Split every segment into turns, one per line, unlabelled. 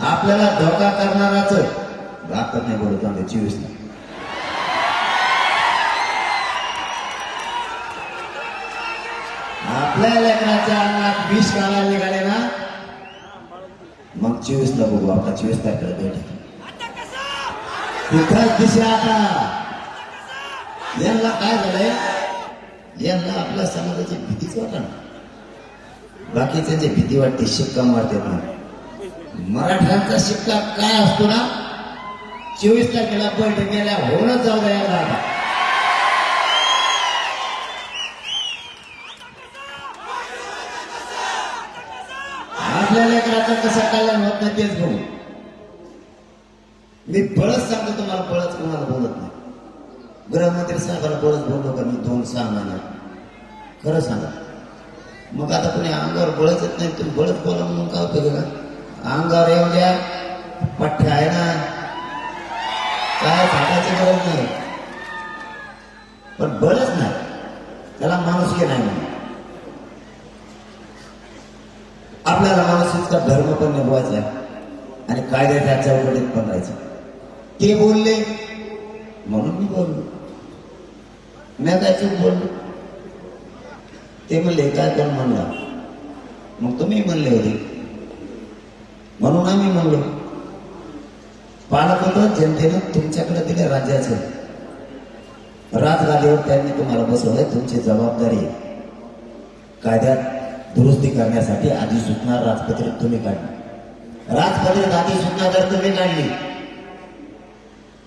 आपल्याला धोका करणाराच. आता नाही बोलत आम्ही चोवीस आपल्या लेकराच्या अंगात विष घालायला निघाले ना मग चोवीस ला बघू आपला चोवीस तारखेला भेट तिथंच दिशा आता. यांना काय झालंय? यांना आपल्या समाजाची भीतीच वाटा बाकीचे जे भीती वाटते शिक्का मारते ना मराठ्यांचा शिक्का काय असतो ना? चोवीस तारखेला बैठक गेल्या होऊनच जाऊ द्या आता. आपल्या लेकराचं कसं कल्याण होत नाही तेच बघू. मी बळच सांगतो तुम्हाला बळच कोणाला बोलत नाही. गृहमंत्री साहेबाला बळच बोललो का मी दोन सहा महिन्यात? खरं सांगा. मग आता कोणी अंगावर बळच येत नाही तुम्ही बळच बोला म्हणून काय उपयोग आहे का? अंगावर येऊ द्या. पठ्ठे आहे ना. काय फाटायची गरज नाही. पण बरंच नाही. त्याला माणूस नाही म्हणून. आपल्याला माणूस इतका धर्म पण निभवायचा आणि कायद्याच्या चौकटीत पण राहायचं. ते बोलले म्हणून मी बोललो. मी काय चूक बोललो? ते म्हणले काय कोण म्हणला? मग तुम्ही म्हणले होते. म्हणून आम्ही म्हणलो पालक जनतेनं तुमच्याकडे दिले राज्याचं. राजगादीवर त्यांनी तुम्हाला बसवलंय तुमची जबाबदारी कायद्यात दुरुस्ती करण्यासाठी अधिसूचना राजपत्रित तुम्ही काढली. राजपत्रित अधिसूचना जर तुम्ही काढली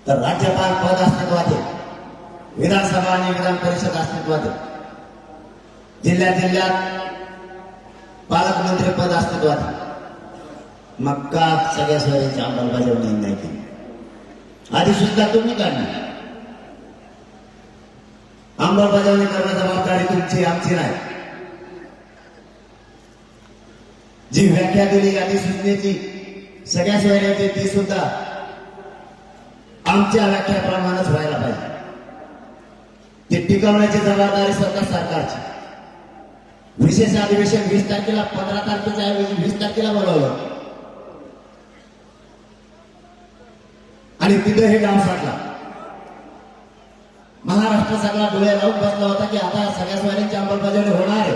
तर राज्यपाल पद अस्तित्वात आहे. विधानसभा आणि विधान परिषद अस्तित्वात आहे. जिल्ह्या जिल्ह्यात पालकमंत्री पद अस्तित्वात आहे. मग का सगळ्या सोयीची अंमलबजावणी नाही केली. सुद्धा तुम्ही काढली. अंमलबजावणी करण्याची जबाबदारी तुमची आमची नाही. जी व्याख्या दिली अधिसूचनेची सगळ्या सोयऱ्याची ती सुद्धा आमच्या व्याख्याप्रमाणेच व्हायला पाहिजे. ती टिकवण्याची जबाबदारी स्वतः सरकारची. विशेष अधिवेशन वीस तारखेला पंधरा तारखेच्या ऐवजी वीस तारखेला बोलावलं. आणि तिथं हे डाव साधला महाराष्ट्र सगळा डोळे लावून बसला होता की आता सगळ्या सोयऱ्यांची अंमलबजावणी होणार आहे.